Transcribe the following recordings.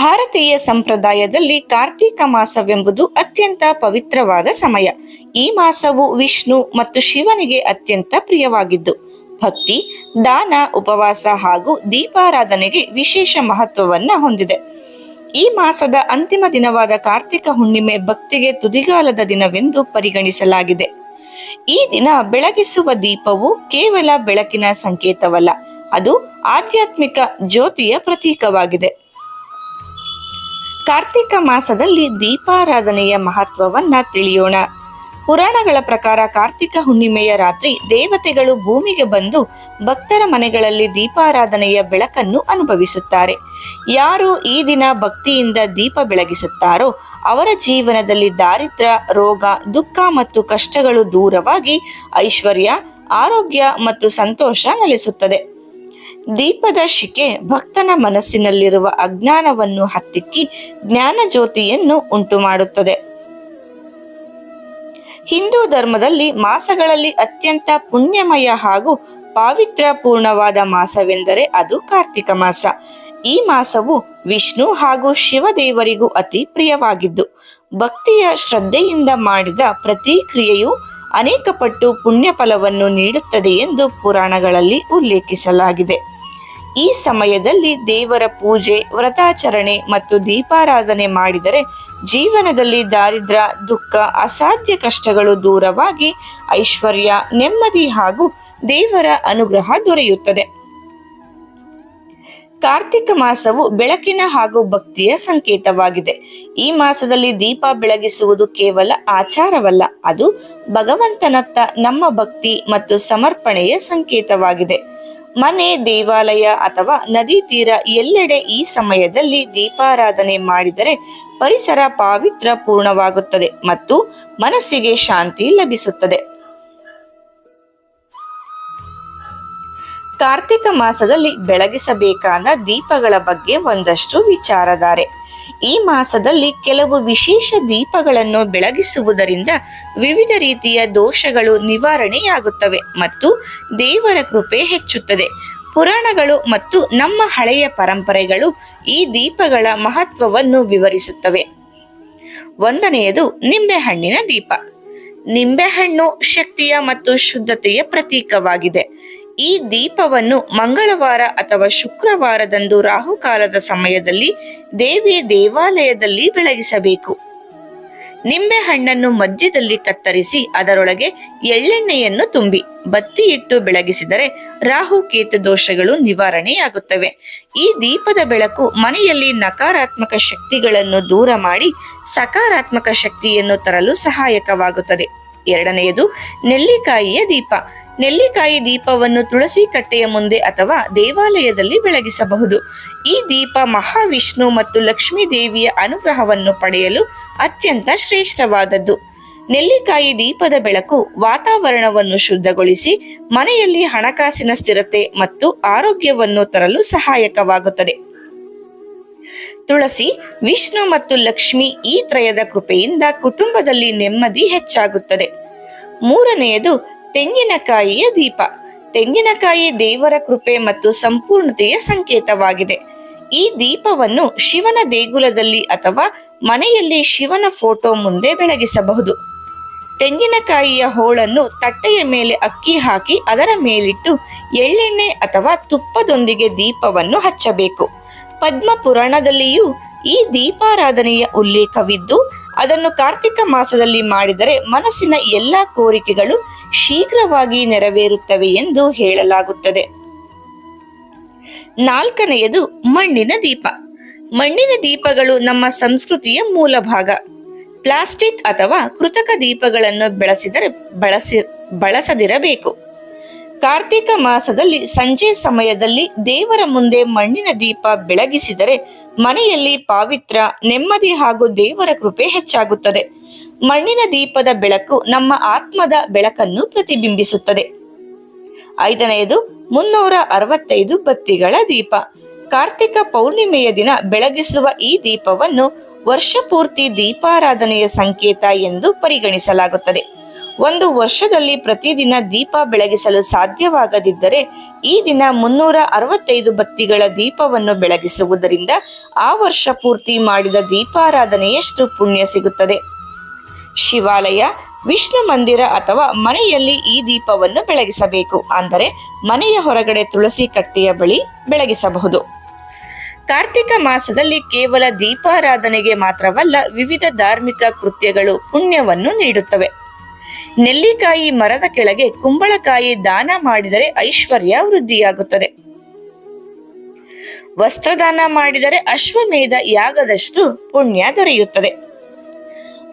ಭಾರತೀಯ ಸಂಪ್ರದಾಯದಲ್ಲಿ ಕಾರ್ತೀಕ ಮಾಸವೆಂಬುದು ಅತ್ಯಂತ ಪವಿತ್ರವಾದ ಸಮಯ. ಈ ಮಾಸವು ವಿಷ್ಣು ಮತ್ತು ಶಿವನಿಗೆ ಅತ್ಯಂತ ಪ್ರಿಯವಾಗಿದ್ದು, ಭಕ್ತಿ, ದಾನ, ಉಪವಾಸ ಹಾಗೂ ದೀಪಾರಾಧನೆಗೆ ವಿಶೇಷ ಮಹತ್ವವನ್ನ ಹೊಂದಿದೆ. ಈ ಮಾಸದ ಅಂತಿಮ ದಿನವಾದ ಕಾರ್ತಿಕ ಹುಣ್ಣಿಮೆ ಭಕ್ತಿಗೆ ತುದಿಗಾಲದ ದಿನವೆಂದು ಪರಿಗಣಿಸಲಾಗಿದೆ. ಈ ದಿನ ಬೆಳಗಿಸುವ ದೀಪವು ಕೇವಲ ಬೆಳಕಿನ ಸಂಕೇತವಲ್ಲ, ಅದು ಆಧ್ಯಾತ್ಮಿಕ ಜ್ಯೋತಿಯ ಪ್ರತೀಕವಾಗಿದೆ. ಕಾರ್ತಿಕ ಮಾಸದಲ್ಲಿ ದೀಪಾರಾಧನೆಯ ಮಹತ್ವವನ್ನ ತಿಳಿಯೋಣ. ಪುರಾಣಗಳ ಪ್ರಕಾರ ಕಾರ್ತಿಕ ಹುಣ್ಣಿಮೆಯ ರಾತ್ರಿ ದೇವತೆಗಳು ಭೂಮಿಗೆ ಬಂದು ಭಕ್ತರ ಮನೆಗಳಲ್ಲಿ ದೀಪಾರಾಧನೆಯ ಬೆಳಕನ್ನು ಅನುಭವಿಸುತ್ತಾರೆ. ಯಾರು ಈ ದಿನ ಭಕ್ತಿಯಿಂದ ದೀಪ ಬೆಳಗಿಸುತ್ತಾರೋ ಅವರ ಜೀವನದಲ್ಲಿ ದಾರಿದ್ರ್ಯ ರೋಗ, ದುಃಖ ಮತ್ತು ಕಷ್ಟಗಳು ದೂರವಾಗಿ ಐಶ್ವರ್ಯ, ಆರೋಗ್ಯ ಮತ್ತು ಸಂತೋಷ ನೆಲೆಸುತ್ತದೆ. ದೀಪದ ಶಿಕೆ ಭಕ್ತನ ಮನಸ್ಸಿನಲ್ಲಿರುವ ಅಜ್ಞಾನವನ್ನು ಹತ್ತಿಕ್ಕಿ ಜ್ಞಾನ ಜ್ಯೋತಿಯನ್ನು ಉಂಟು ಮಾಡುತ್ತದೆ ಹಿಂದೂ ಧರ್ಮದಲ್ಲಿ ಮಾಸಗಳಲ್ಲಿ ಅತ್ಯಂತ ಪುಣ್ಯಮಯ ಹಾಗೂ ಪಾವಿತ್ರ್ಯಪೂರ್ಣವಾದ ಮಾಸವೆಂದರೆ ಅದು ಕಾರ್ತಿಕ ಮಾಸ. ಈ ಮಾಸವು ವಿಷ್ಣು ಹಾಗೂ ಶಿವದೇವರಿಗೂ ಅತಿ ಪ್ರಿಯವಾಗಿದ್ದು, ಭಕ್ತಿಯ ಶ್ರದ್ಧೆಯಿಂದ ಮಾಡಿದ ಪ್ರತಿ ಕ್ರಿಯೆಯು ಅನೇಕ ಪಟ್ಟು ಪುಣ್ಯ ಫಲವನ್ನು ನೀಡುತ್ತದೆ ಎಂದು ಪುರಾಣಗಳಲ್ಲಿ ಉಲ್ಲೇಖಿಸಲಾಗಿದೆ. ಈ ಸಮಯದಲ್ಲಿ ದೇವರ ಪೂಜೆ, ವ್ರತಾಚರಣೆ ಮತ್ತು ದೀಪಾರಾಧನೆ ಮಾಡಿದರೆ ಜೀವನದಲ್ಲಿ ದಾರಿದ್ರ, ದುಃಖ, ಅಸಾಧ್ಯ ಕಷ್ಟಗಳು ದೂರವಾಗಿ ಐಶ್ವರ್ಯ, ನೆಮ್ಮದಿ ಹಾಗೂ ದೇವರ ಅನುಗ್ರಹ ದೊರೆಯುತ್ತದೆ. ಕಾರ್ತಿಕ ಮಾಸವು ಬೆಳಕಿನ ಹಾಗೂ ಭಕ್ತಿಯ ಸಂಕೇತವಾಗಿದೆ. ಈ ಮಾಸದಲ್ಲಿ ದೀಪ ಬೆಳಗಿಸುವುದು ಕೇವಲ ಆಚಾರವಲ್ಲ, ಅದು ಭಗವಂತನತ್ತ ನಮ್ಮ ಭಕ್ತಿ ಮತ್ತು ಸಮರ್ಪಣೆಯ ಸಂಕೇತವಾಗಿದೆ. ಮನೆ, ದೇವಾಲಯ ಅಥವಾ ನದಿ ತೀರ ಎಲ್ಲೆಡೆ ಈ ಸಮಯದಲ್ಲಿ ದೀಪಾರಾಧನೆ ಮಾಡಿದರೆ ಪರಿಸರ ಪಾವಿತ್ರ ಪೂರ್ಣವಾಗುತ್ತದೆ ಮತ್ತು ಮನಸ್ಸಿಗೆ ಶಾಂತಿ ಲಭಿಸುತ್ತದೆ. ಕಾರ್ತಿಕ ಮಾಸದಲ್ಲಿ ಬೆಳಗಿಸಬೇಕಾದ ದೀಪಗಳ ಬಗ್ಗೆ ಒಂದಷ್ಟು ವಿಚಾರಧಾರೆ. ಈ ಮಾಸದಲ್ಲಿ ಕೆಲವು ವಿಶೇಷ ದೀಪಗಳನ್ನು ಬೆಳಗಿಸುವುದರಿಂದ ವಿವಿಧ ರೀತಿಯ ದೋಷಗಳು ನಿವಾರಣೆಯಾಗುತ್ತವೆ ಮತ್ತು ದೇವರ ಕೃಪೆ ಹೆಚ್ಚುತ್ತದೆ. ಪುರಾಣಗಳು ಮತ್ತು ನಮ್ಮ ಹಳೆಯ ಪರಂಪರೆಗಳು ಈ ದೀಪಗಳ ಮಹತ್ವವನ್ನು ವಿವರಿಸುತ್ತವೆ. ಒಂದನೆಯದು ನಿಂಬೆಹಣ್ಣಿನ ದೀಪ. ನಿಂಬೆಹಣ್ಣು ಶಕ್ತಿಯ ಮತ್ತು ಶುದ್ಧತೆಯ ಪ್ರತೀಕವಾಗಿದೆ. ಈ ದೀಪವನ್ನು ಮಂಗಳವಾರ ಅಥವಾ ಶುಕ್ರವಾರದಂದು ರಾಹುಕಾಲದ ಸಮಯದಲ್ಲಿ ದೇವಿಯ ದೇವಾಲಯದಲ್ಲಿ ಬೆಳಗಿಸಬೇಕು. ನಿಂಬೆ ಹಣ್ಣನ್ನು ಮಧ್ಯದಲ್ಲಿ ಕತ್ತರಿಸಿ ಅದರೊಳಗೆ ಎಳ್ಳೆಣ್ಣೆಯನ್ನು ತುಂಬಿ ಬತ್ತಿ ಇಟ್ಟು ಬೆಳಗಿಸಿದರೆ ರಾಹು ಕೇತು ದೋಷಗಳು ನಿವಾರಣೆಯಾಗುತ್ತವೆ. ಈ ದೀಪದ ಬೆಳಕು ಮನೆಯಲ್ಲಿ ನಕಾರಾತ್ಮಕ ಶಕ್ತಿಗಳನ್ನು ದೂರ ಮಾಡಿ ಸಕಾರಾತ್ಮಕ ಶಕ್ತಿಯನ್ನು ತರಲು ಸಹಾಯಕವಾಗುತ್ತದೆ. ಎರಡನೆಯದು ನೆಲ್ಲಿಕಾಯಿಯ ದೀಪ. ನೆಲ್ಲಿಕಾಯಿ ದೀಪವನ್ನು ತುಳಸಿ ಕಟ್ಟೆಯ ಮುಂದೆ ಅಥವಾ ದೇವಾಲಯದಲ್ಲಿ ಬೆಳಗಿಸಬಹುದು. ಈ ದೀಪ ಮಹಾವಿಷ್ಣು ಮತ್ತು ಲಕ್ಷ್ಮೀ ದೇವಿಯ ಅನುಗ್ರಹವನ್ನು ಪಡೆಯಲು ಅತ್ಯಂತ ಶ್ರೇಷ್ಠವಾದದ್ದು. ನೆಲ್ಲಿಕಾಯಿ ದೀಪದ ಬೆಳಕು ವಾತಾವರಣವನ್ನು ಶುದ್ಧಗೊಳಿಸಿ, ಮನೆಯಲ್ಲಿ ಹಣಕಾಸಿನ ಸ್ಥಿರತೆ ಮತ್ತು ಆರೋಗ್ಯವನ್ನು ತರಲು ಸಹಾಯಕವಾಗುತ್ತದೆ. ತುಳಸಿ, ವಿಷ್ಣು ಮತ್ತು ಲಕ್ಷ್ಮಿ ಈ ತ್ರಯದ ಕೃಪೆಯಿಂದ ಕುಟುಂಬದಲ್ಲಿ ನೆಮ್ಮದಿ ಹೆಚ್ಚಾಗುತ್ತದೆ. ಮೂರನೆಯದು ತೆಂಗಿನಕಾಯಿಯ ದೀಪ. ತೆಂಗಿನಕಾಯಿ ದೇವರ ಕೃಪೆ ಮತ್ತು ಸಂಪೂರ್ಣತೆಯ ಸಂಕೇತವಾಗಿದೆ. ಈ ದೀಪವನ್ನು ಶಿವನ ದೇಗುಲದಲ್ಲಿ ಅಥವಾ ಮನೆಯಲ್ಲಿ ಶಿವನ ಫೋಟೋ ಮುಂದೆ ಬೆಳಗಿಸಬಹುದು. ತೆಂಗಿನಕಾಯಿಯ ಹೋಳನ್ನು ತಟ್ಟೆಯ ಮೇಲೆ ಅಕ್ಕಿ ಹಾಕಿ ಅದರ ಮೇಲಿಟ್ಟು ಎಳ್ಳೆಣ್ಣೆ ಅಥವಾ ತುಪ್ಪದೊಂದಿಗೆ ದೀಪವನ್ನು ಹಚ್ಚಬೇಕು. ಪದ್ಮ ಪುರಾಣದಲ್ಲಿಯೂ ಈ ದೀಪಾರಾಧನೆಯ ಉಲ್ಲೇಖವಿದ್ದು, ಅದನ್ನು ಕಾರ್ತಿಕ ಮಾಸದಲ್ಲಿ ಮಾಡಿದರೆ ಮನಸ್ಸಿನ ಎಲ್ಲಾ ಕೋರಿಕೆಗಳು ಶೀಘ್ರವಾಗಿ ನೆರವೇರುತ್ತವೆ ಎಂದು ಹೇಳಲಾಗುತ್ತದೆ. ನಾಲ್ಕನೆಯದು ಮಣ್ಣಿನ ದೀಪ. ಮಣ್ಣಿನ ದೀಪಗಳು ನಮ್ಮ ಸಂಸ್ಕೃತಿಯ ಮೂಲ ಭಾಗ ಪ್ಲಾಸ್ಟಿಕ್ ಅಥವಾ ಕೃತಕ ದೀಪಗಳನ್ನು ಬೆಳೆಸಿದರೆ ಬಳಸಿ, ಬಳಸದಿರಬೇಕು. ಕಾರ್ತಿಕ ಮಾಸದಲ್ಲಿ ಸಂಜೆ ಸಮಯದಲ್ಲಿ ದೇವರ ಮುಂದೆ ಮಣ್ಣಿನ ದೀಪ ಬೆಳಗಿಸಿದರೆ ಮನೆಯಲ್ಲಿ ಪಾವಿತ್ರ, ನೆಮ್ಮದಿ ಹಾಗೂ ದೇವರ ಕೃಪೆ ಹೆಚ್ಚಾಗುತ್ತದೆ. ಮಣ್ಣಿನ ದೀಪದ ಬೆಳಕು ನಮ್ಮ ಆತ್ಮದ ಬೆಳಕನ್ನು ಪ್ರತಿಬಿಂಬಿಸುತ್ತದೆ. ಐದನೆಯದು, ಮುನ್ನೂರ ಅರವತ್ತೈದು ಬತ್ತಿಗಳ ದೀಪ. ಕಾರ್ತಿಕ ಪೌರ್ಣಿಮೆಯ ದಿನ ಬೆಳಗಿಸುವ ಈ ದೀಪವನ್ನು ವರ್ಷಪೂರ್ತಿ ದೀಪಾರಾಧನೆಯ ಸಂಕೇತ ಎಂದು ಪರಿಗಣಿಸಲಾಗುತ್ತದೆ. ಒಂದು ವರ್ಷದಲ್ಲಿ ಪ್ರತಿದಿನ ದೀಪ ಬೆಳಗಿಸಲು ಸಾಧ್ಯವಾಗದಿದ್ದರೆ ಈ ದಿನ ಮುನ್ನೂರ ಅರವತ್ತೈದು ಬತ್ತಿಗಳ ದೀಪವನ್ನು ಬೆಳಗಿಸುವುದರಿಂದ ಆ ವರ್ಷ ಪೂರ್ತಿ ಮಾಡಿದ ದೀಪಾರಾಧನೆಯಷ್ಟು ಪುಣ್ಯ ಸಿಗುತ್ತದೆ. ಶಿವಾಲಯ, ವಿಷ್ಣು ಮಂದಿರ ಅಥವಾ ಮನೆಯಲ್ಲಿ ಈ ದೀಪವನ್ನು ಬೆಳಗಿಸಬೇಕು. ಅಂದರೆ ಮನೆಯ ಹೊರಗಡೆ ತುಳಸಿ ಕಟ್ಟೆಯ ಬಳಿ ಬೆಳಗಿಸಬಹುದು. ಕಾರ್ತಿಕ ಮಾಸದಲ್ಲಿ ಕೇವಲ ದೀಪಾರಾಧನೆಗೆ ಮಾತ್ರವಲ್ಲ, ವಿವಿಧ ಧಾರ್ಮಿಕ ಕೃತ್ಯಗಳು ಪುಣ್ಯವನ್ನು ನೀಡುತ್ತವೆ. ನೆಲ್ಲಿಕಾಯಿ ಮರದ ಕೆಳಗೆ ಕುಂಬಳಕಾಯಿ ದಾನ ಮಾಡಿದರೆ ಐಶ್ವರ್ಯ ವೃದ್ಧಿಯಾಗುತ್ತದೆ. ವಸ್ತ್ರದಾನ ಮಾಡಿದರೆ ಅಶ್ವಮೇಧ ಯಾಗದಷ್ಟು ಪುಣ್ಯ ದೊರೆಯುತ್ತದೆ.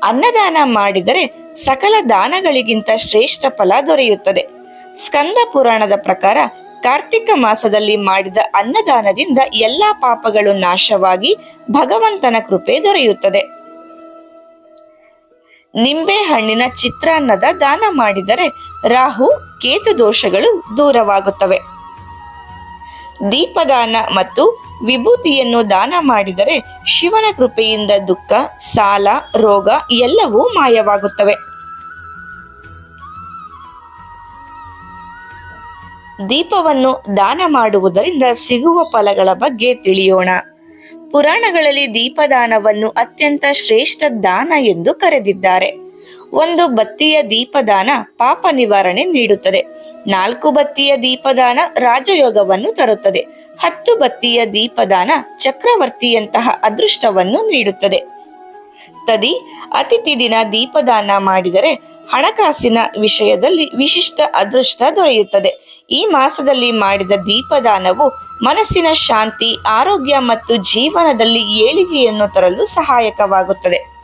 ಅನ್ನದಾನ ಮಾಡಿದರೆ ಸಕಲ ದಾನಗಳಿಗಿಂತ ಶ್ರೇಷ್ಠ ಫಲ ದೊರೆಯುತ್ತದೆ. ಸ್ಕಂದ ಪುರಾಣದ ಪ್ರಕಾರ ಕಾರ್ತಿಕ ಮಾಸದಲ್ಲಿ ಮಾಡಿದ ಅನ್ನದಾನದಿಂದ ಎಲ್ಲಾ ಪಾಪಗಳು ನಾಶವಾಗಿ ಭಗವಂತನ ಕೃಪೆ ದೊರೆಯುತ್ತದೆ. ನಿಂಬೆ ಹಣ್ಣಿನ ಚಿತ್ರಾನ್ನದ ದಾನ ಮಾಡಿದರೆ ರಾಹು ಕೇತು ದೋಷಗಳು ದೂರವಾಗುತ್ತವೆ. ದೀಪದಾನ ಮತ್ತು ವಿಭೂತಿಯನ್ನು ದಾನ ಮಾಡಿದರೆ ಶಿವನ ಕೃಪೆಯಿಂದ ದುಃಖ, ಸಾಲ, ರೋಗ ಎಲ್ಲವೂ ಮಾಯವಾಗುತ್ತವೆ. ದೀಪವನ್ನು ದಾನ ಮಾಡುವುದರಿಂದ ಸಿಗುವ ಫಲಗಳ ಬಗ್ಗೆ ತಿಳಿಯೋಣ. ಪುರಾಣಗಳಲ್ಲಿ ದೀಪದಾನವನ್ನು ಅತ್ಯಂತ ಶ್ರೇಷ್ಠ ದಾನ ಎಂದು ಕರೆದಿದ್ದಾರೆ. ಒಂದು ಬತ್ತಿಯ ದೀಪದಾನ ಪಾಪ ನಿವಾರಣೆ ನೀಡುತ್ತದೆ. ನಾಲ್ಕು ಬತ್ತಿಯ ದೀಪದಾನ ರಾಜಯೋಗವನ್ನು ತರುತ್ತದೆ. ಹತ್ತು ಬತ್ತಿಯ ದೀಪದಾನ ಚಕ್ರವರ್ತಿಯಂತಹ ಅದೃಷ್ಟವನ್ನು ನೀಡುತ್ತದೆ. ತದಿ ಅತಿಥಿ ದಿನ ದೀಪದಾನ ಮಾಡಿದರೆ ಹಣಕಾಸಿನ ವಿಷಯದಲ್ಲಿ ವಿಶಿಷ್ಟ ಅದೃಷ್ಟ ದೊರೆಯುತ್ತದೆ. ಈ ಮಾಸದಲ್ಲಿ ಮಾಡಿದ ದೀಪದಾನವು ಮನಸ್ಸಿನ ಶಾಂತಿ, ಆರೋಗ್ಯ ಮತ್ತು ಜೀವನದಲ್ಲಿ ಏಳಿಗೆಯನ್ನು ತರಲು ಸಹಾಯಕವಾಗುತ್ತದೆ.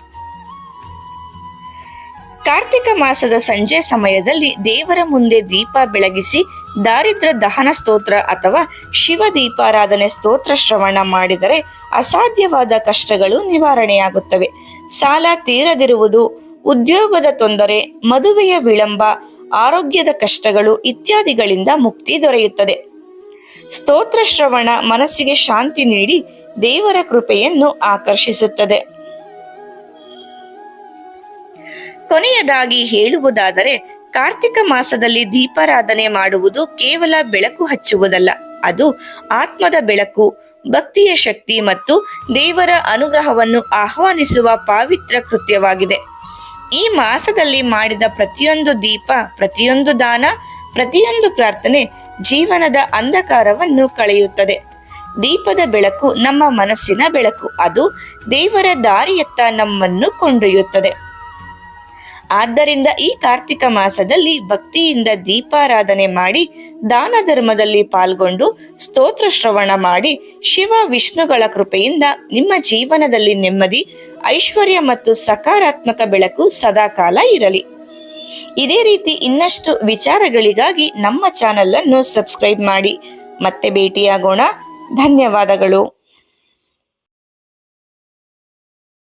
ಕಾರ್ತಿಕ ಮಾಸದ ಸಂಜೆ ಸಮಯದಲ್ಲಿ ದೇವರ ಮುಂದೆ ದೀಪ ಬೆಳಗಿಸಿ ದಾರಿದ್ರ ದಹನ ಸ್ತೋತ್ರ ಅಥವಾ ಶಿವ ದೀಪಾರಾಧನೆ ಸ್ತೋತ್ರ ಶ್ರವಣ ಮಾಡಿದರೆ ಅಸಾಧ್ಯವಾದ ಕಷ್ಟಗಳು ನಿವಾರಣೆಯಾಗುತ್ತವೆ. ಸಾಲ ತೀರದಿರುವುದು, ಉದ್ಯೋಗದ ತೊಂದರೆ, ಮದುವೆಯ ವಿಳಂಬ, ಆರೋಗ್ಯದ ಕಷ್ಟಗಳು ಇತ್ಯಾದಿಗಳಿಂದ ಮುಕ್ತಿ ದೊರೆಯುತ್ತದೆ. ಸ್ತೋತ್ರ ಶ್ರವಣ ಮನಸ್ಸಿಗೆ ಶಾಂತಿ ನೀಡಿ ದೇವರ ಕೃಪೆಯನ್ನು ಆಕರ್ಷಿಸುತ್ತದೆ. ಕೊನೆಯದಾಗಿ ಹೇಳುವುದಾದರೆ, ಕಾರ್ತಿಕ ಮಾಸದಲ್ಲಿ ದೀಪಾರಾಧನೆ ಮಾಡುವುದು ಕೇವಲ ಬೆಳಕು ಹಚ್ಚುವುದಲ್ಲ, ಅದು ಆತ್ಮದ ಬೆಳಕು, ಭಕ್ತಿಯ ಶಕ್ತಿ ಮತ್ತು ದೇವರ ಅನುಗ್ರಹವನ್ನು ಆಹ್ವಾನಿಸುವ ಪಾವಿತ್ರ ಕೃತ್ಯವಾಗಿದೆ. ಈ ಮಾಸದಲ್ಲಿ ಮಾಡಿದ ಪ್ರತಿಯೊಂದು ದೀಪ, ಪ್ರತಿಯೊಂದು ದಾನ, ಪ್ರತಿಯೊಂದು ಪ್ರಾರ್ಥನೆ ಜೀವನದ ಅಂಧಕಾರವನ್ನು ಕಳೆಯುತ್ತದೆ. ದೀಪದ ಬೆಳಕು ನಮ್ಮ ಮನಸ್ಸಿನ ಬೆಳಕು, ಅದು ದೇವರ ದಾರಿಯತ್ತ ನಮ್ಮನ್ನು ಕೊಂಡೊಯ್ಯುತ್ತದೆ. ಆದ್ದರಿಂದ ಈ ಕಾರ್ತಿಕ ಮಾಸದಲ್ಲಿ ಭಕ್ತಿಯಿಂದ ದೀಪಾರಾಧನೆ ಮಾಡಿ, ದಾನ ಧರ್ಮದಲ್ಲಿ ಪಾಲ್ಗೊಂಡು ಸ್ತೋತ್ರ ಶ್ರವಣ ಮಾಡಿ, ಶಿವ ವಿಷ್ಣುಗಳ ಕೃಪೆಯಿಂದ ನಿಮ್ಮ ಜೀವನದಲ್ಲಿ ನೆಮ್ಮದಿ, ಐಶ್ವರ್ಯ ಮತ್ತು ಸಕಾರಾತ್ಮಕ ಬೆಳಕು ಸದಾಕಾಲ ಇರಲಿ. ಇದೇ ರೀತಿ ಇನ್ನಷ್ಟು ವಿಚಾರಗಳಿಗಾಗಿ ನಮ್ಮ ಚಾನಲ್ ಅನ್ನು ಸಬ್ಸ್ಕ್ರೈಬ್ ಮಾಡಿ. ಮತ್ತೆ ಭೇಟಿಯಾಗೋಣ. ಧನ್ಯವಾದಗಳು.